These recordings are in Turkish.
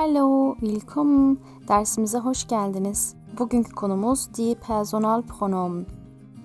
Hallo, willkommen. Dersimize hoş geldiniz. Bugünkü konumuz die Personalpronomen.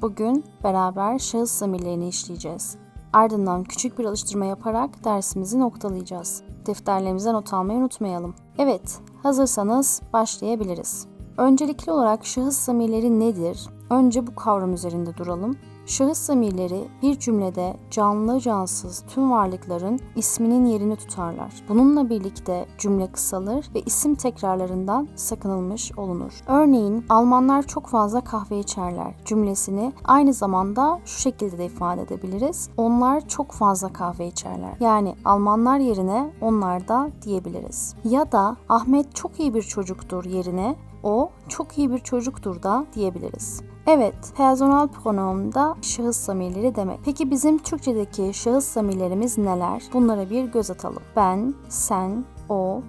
Bugün beraber şahıs zamirlerini işleyeceğiz. Ardından küçük bir alıştırma yaparak dersimizi noktalayacağız. Defterlerimize not almayı unutmayalım. Evet, hazırsanız başlayabiliriz. Öncelikli olarak şahıs zamirleri nedir? Önce bu kavram üzerinde duralım. Şahıs zamirleri bir cümlede canlı cansız tüm varlıkların isminin yerini tutarlar. Bununla birlikte cümle kısalır ve isim tekrarlarından sakınılmış olunur. Örneğin Almanlar çok fazla kahve içerler cümlesini aynı zamanda şu şekilde de ifade edebiliriz. Onlar çok fazla kahve içerler. Yani Almanlar yerine onlar da diyebiliriz. Ya da Ahmet çok iyi bir çocuktur yerine o çok iyi bir çocuktur da diyebiliriz. Evet, personal pronomen da şahıs zamirleri demek. Peki bizim Türkçedeki şahıs zamirlerimiz neler? Bunlara bir göz atalım. Ben, sen, o,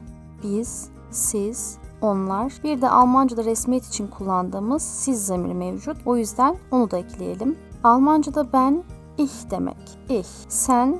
biz, siz, onlar. Bir de Almanca'da resmiyet için kullandığımız siz zamiri mevcut. O yüzden onu da ekleyelim. Almanca'da ben ich demek. Ich. Sen,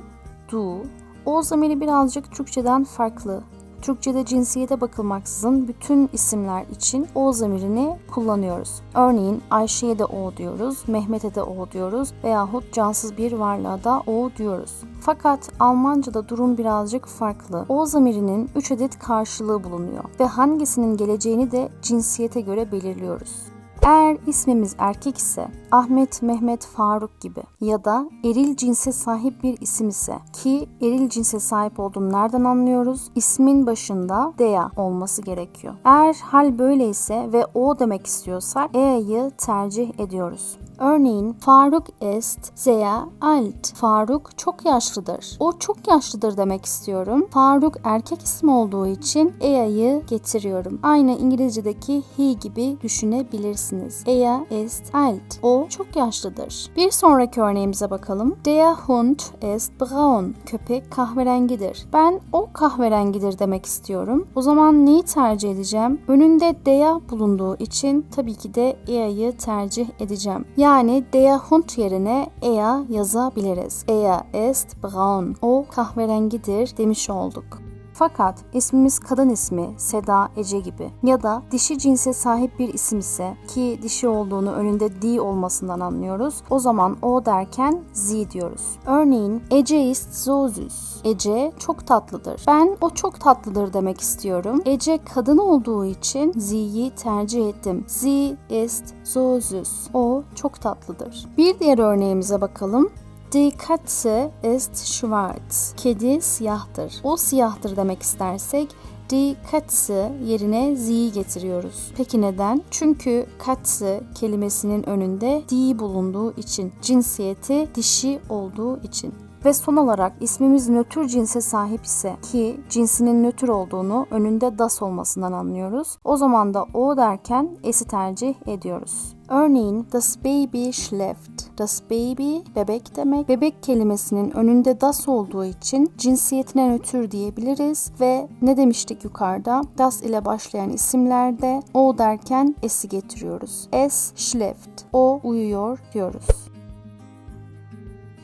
du. O zamiri birazcık Türkçeden farklı. Türkçe'de cinsiyete bakılmaksızın bütün isimler için o zamirini kullanıyoruz. Örneğin Ayşe'ye de o diyoruz, Mehmet'e de o diyoruz veyahut cansız bir varlığa da o diyoruz. Fakat Almanca'da durum birazcık farklı. O zamirinin 3 adet karşılığı bulunuyor ve hangisinin geleceğini de cinsiyete göre belirliyoruz. Eğer ismimiz erkek ise Ahmet, Mehmet, Faruk gibi ya da eril cinse sahip bir isim ise ki eril cinse sahip olduğunu nereden anlıyoruz? İsmin başında dea olması gerekiyor. Eğer hal böyleyse ve o demek istiyorsak e'yi tercih ediyoruz. Örneğin Faruk ist sehr alt. Faruk çok yaşlıdır. O çok yaşlıdır demek istiyorum. Faruk erkek ismi olduğu için ea'yı getiriyorum. Aynı İngilizce'deki he gibi düşünebilirsiniz. Ea ist alt. O çok yaşlıdır. Bir sonraki örneğimize bakalım. Der Hund ist braun. Köpek kahverengidir. Ben o kahverengidir demek istiyorum. O zaman neyi tercih edeceğim? Önünde dea bulunduğu için tabii ki de ea'yı tercih edeceğim. Yani der Hund yerine ea yazabiliriz. Er ist braun. O kahverengidir demiş olduk. Fakat ismimiz kadın ismi Seda, Ece gibi ya da dişi cinse sahip bir isim ise ki dişi olduğunu önünde di olmasından anlıyoruz. O zaman o derken zi diyoruz. Örneğin Ece ist so süß. Ece çok tatlıdır. Ben o çok tatlıdır demek istiyorum. Ece kadın olduğu için zi'yi tercih ettim. Sie ist süß. O çok tatlıdır. Bir diğer örneğimize bakalım. Die Katze ist schwarz. Kedi siyahtır. O siyahtır demek istersek Die Katze yerine zi'yi getiriyoruz. Peki neden? Çünkü Katze kelimesinin önünde di bulunduğu için, cinsiyeti dişi olduğu için. Ve son olarak ismimiz nötr cinse sahip ise ki cinsinin nötr olduğunu önünde das olmasından anlıyoruz. O zaman da o derken esi tercih ediyoruz. Örneğin das baby schläft. Das baby bebek demek. Bebek kelimesinin önünde das olduğu için cinsiyetine nötr diyebiliriz ve ne demiştik yukarıda? Das ile başlayan isimlerde o derken esi getiriyoruz. Es schläft. O uyuyor diyoruz.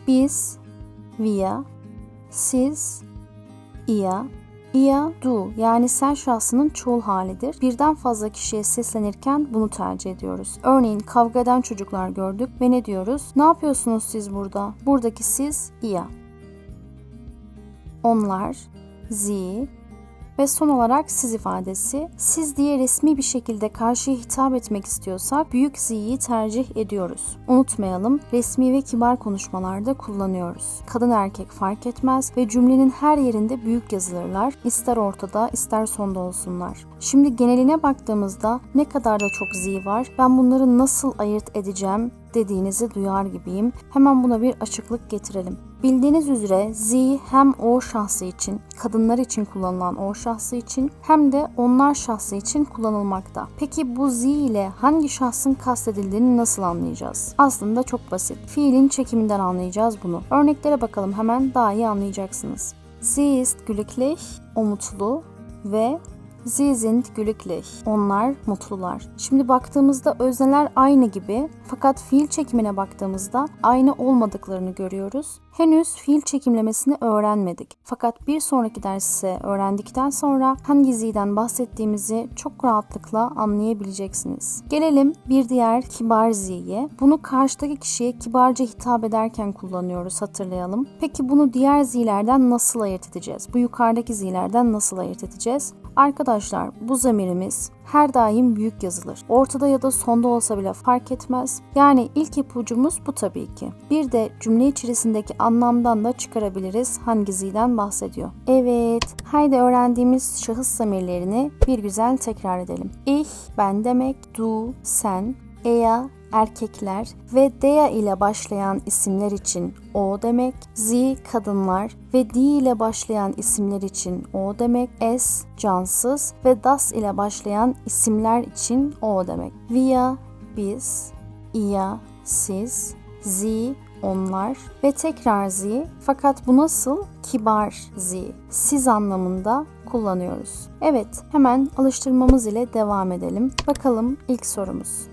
Biz wir, siz, ihr, ihr, du yani sen şahsının çoğul halidir. Birden fazla kişiye seslenirken bunu tercih ediyoruz. Örneğin kavga eden çocuklar gördük ve ne diyoruz? Ne yapıyorsunuz siz burada? Buradaki siz, ihr. Onlar, sie, ve son olarak siz ifadesi. Siz diye resmi bir şekilde karşıya hitap etmek istiyorsak büyük z'yi tercih ediyoruz. Unutmayalım resmi ve kibar konuşmalarda kullanıyoruz. Kadın erkek fark etmez ve cümlenin her yerinde büyük yazılırlar. İster ortada ister sonda olsunlar. Şimdi geneline baktığımızda ne kadar da çok z var ben bunları nasıl ayırt edeceğim dediğinizi duyar gibiyim. Hemen buna bir açıklık getirelim. Bildiğiniz üzere Z hem o şahsı için, kadınlar için kullanılan o şahsı için hem de onlar şahsı için kullanılmakta. Peki bu Z ile hangi şahsın kastedildiğini nasıl anlayacağız? Aslında çok basit. Fiilin çekiminden anlayacağız bunu. Örneklere bakalım hemen daha iyi anlayacaksınız. Sie ist glücklich, o mutlu ve Sie sind glücklich. Onlar mutlular. Şimdi baktığımızda özneler aynı gibi fakat fiil çekimine baktığımızda aynı olmadıklarını görüyoruz. Henüz fiil çekimlemesini öğrenmedik. Fakat bir sonraki dersi öğrendikten sonra hangi z'den bahsettiğimizi çok rahatlıkla anlayabileceksiniz. Gelelim bir diğer kibar z'ye. Bunu karşıdaki kişiye kibarca hitap ederken kullanıyoruz hatırlayalım. Peki bunu diğer z'lerden nasıl ayırt edeceğiz? Bu yukarıdaki z'lerden nasıl ayırt edeceğiz? Arkadaşlar bu zamirimiz her daim büyük yazılır. Ortada ya da sonda olsa bile fark etmez. Yani ilk ipucumuz bu tabii ki. Bir de cümle içerisindeki anlamdan da çıkarabiliriz hangi z'den bahsediyor. Evet, haydi öğrendiğimiz şahıs zamirlerini bir güzel tekrar edelim. Ich, ben demek, du, sen, er, erkekler ve dea ile başlayan isimler için o demek, zi kadınlar ve di ile başlayan isimler için o demek, es cansız ve das ile başlayan isimler için o demek. Wir biz, ihr siz, zi onlar ve tekrar zi fakat bu nasıl? Kibar zi, siz anlamında kullanıyoruz. Evet, hemen alıştırmamız ile devam edelim. Bakalım ilk sorumuz.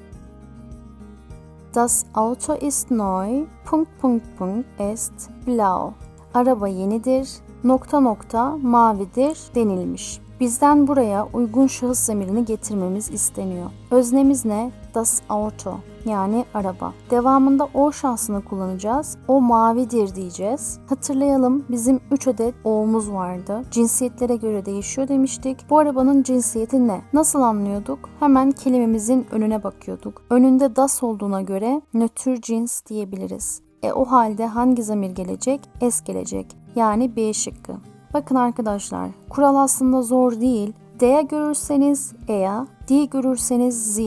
Das Auto ist neu. Punkt, Punkt, Punkt ist blau. Araba yenidir. Nokta nokta mavidir denilmiş. Bizden buraya uygun şahıs zamirini getirmemiz isteniyor. Öznemiz ne? Das Auto yani araba. Devamında o şahsını kullanacağız. O mavidir diyeceğiz. Hatırlayalım bizim 3 adet o'muz vardı. Cinsiyetlere göre değişiyor demiştik. Bu arabanın cinsiyeti ne? Nasıl anlıyorduk? Hemen kelimemizin önüne bakıyorduk. Önünde das olduğuna göre nötr cins diyebiliriz. E o halde hangi zamir gelecek? Es gelecek. Yani B şıkkı. Bakın arkadaşlar, kural aslında zor değil. D'ye görürseniz E'ya, D görürseniz Z,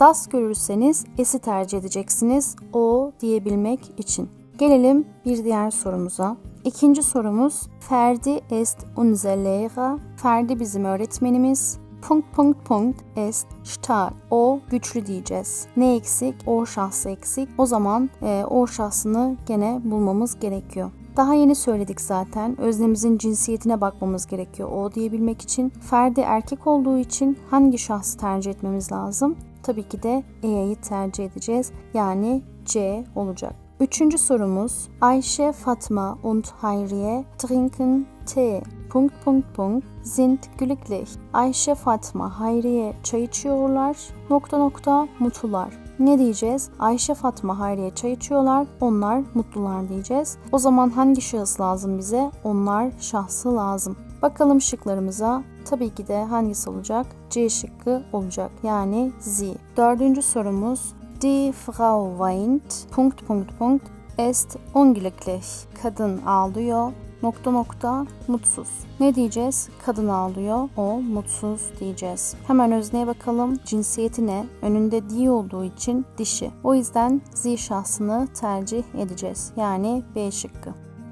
Das görürseniz S'i tercih edeceksiniz o diyebilmek için. Gelelim bir diğer sorumuza. İkinci sorumuz Ferdi est unser Lehrer. Ferdi bizim öğretmenimiz. Punkt punkt punkt est stark. O güçlü diyeceğiz. Ne eksik? O şahsı eksik. O zaman e, o şahsını gene bulmamız gerekiyor. Daha yeni söyledik zaten. Öznemizin cinsiyetine bakmamız gerekiyor o diyebilmek için. Ferdi erkek olduğu için hangi şahsı tercih etmemiz lazım? Tabii ki de E'yi tercih edeceğiz. Yani C olacak. Üçüncü sorumuz Ayşe, Fatma und Hayriye trinken Tee. Punkt, Punkt, Punkt sind glücklich. Ayşe, Fatma, Hayriye çay içiyorlar. Nokta nokta mutlular. Ne diyeceğiz? Ayşe, Fatma, Hayriye çay içiyorlar. Onlar mutlular diyeceğiz. O zaman hangi şahıs lazım bize? Onlar şahsı lazım. Bakalım şıklarımıza. Tabii ki de hangisi olacak? C şıkkı olacak. Yani Z. Dördüncü sorumuz. Die Frau weint. Punkt, Punkt, Punkt. Est unglücklich. Kadın ağlıyor nokta nokta mutsuz. Ne diyeceğiz? Kadın ağlıyor, o mutsuz diyeceğiz. Hemen özneye bakalım. Cinsiyeti ne? Önünde di olduğu için dişi. O yüzden z şahsını tercih edeceğiz. Yani B şıkkı.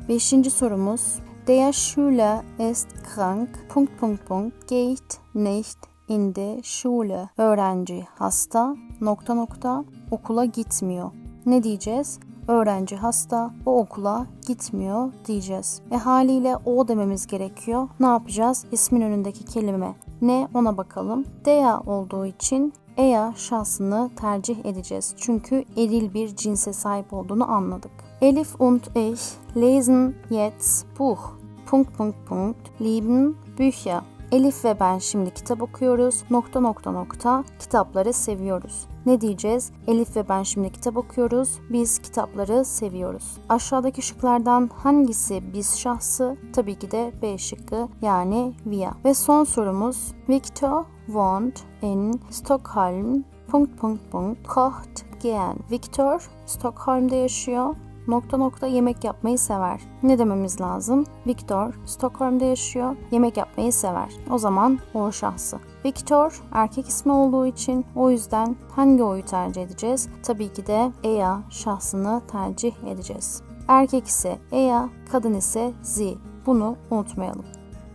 Beşinci sorumuz. Der Schüler ist krank. Punkt, Punkt, Punkt. Geht nicht in die Schule. Öğrenci hasta. Nokta nokta. Okula gitmiyor. Ne diyeceğiz? öğrenci hasta, o okula gitmiyor diyeceğiz. E haliyle o dememiz gerekiyor. Ne yapacağız? İsmin önündeki kelime ne ona bakalım. Dea olduğu için Eya şahsını tercih edeceğiz. Çünkü eril bir cinse sahip olduğunu anladık. Elif und ich lesen jetzt Buch. Punkt, Punkt, Punkt. Lieben Bücher. Elif ve ben şimdi kitap okuyoruz. Nokta nokta nokta kitapları seviyoruz. Ne diyeceğiz? Elif ve ben şimdi kitap okuyoruz. Biz kitapları seviyoruz. Aşağıdaki şıklardan hangisi biz şahsı? Tabii ki de B şıkkı yani wir. Ve son sorumuz Victor wohnt in Stockholm. Punkt punkt punkt kocht gern. Victor Stockholm'da yaşıyor nokta nokta yemek yapmayı sever. Ne dememiz lazım? Victor Stockholm'da yaşıyor, yemek yapmayı sever. O zaman o şahsı. Victor erkek ismi olduğu için o yüzden hangi oyu tercih edeceğiz? Tabii ki de Ea şahsını tercih edeceğiz. Erkek ise Ea, kadın ise Z. Bunu unutmayalım.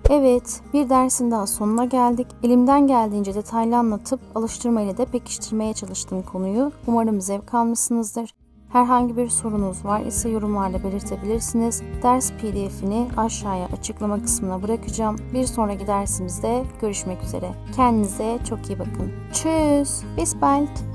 Evet, bir dersin daha sonuna geldik. Elimden geldiğince detaylı anlatıp alıştırmayla da pekiştirmeye çalıştım konuyu. Umarım zevk almışsınızdır. Herhangi bir sorunuz var ise yorumlarla belirtebilirsiniz. Ders pdf'ini aşağıya açıklama kısmına bırakacağım. Bir sonraki dersimizde görüşmek üzere. Kendinize çok iyi bakın. Tschüss, bis bald.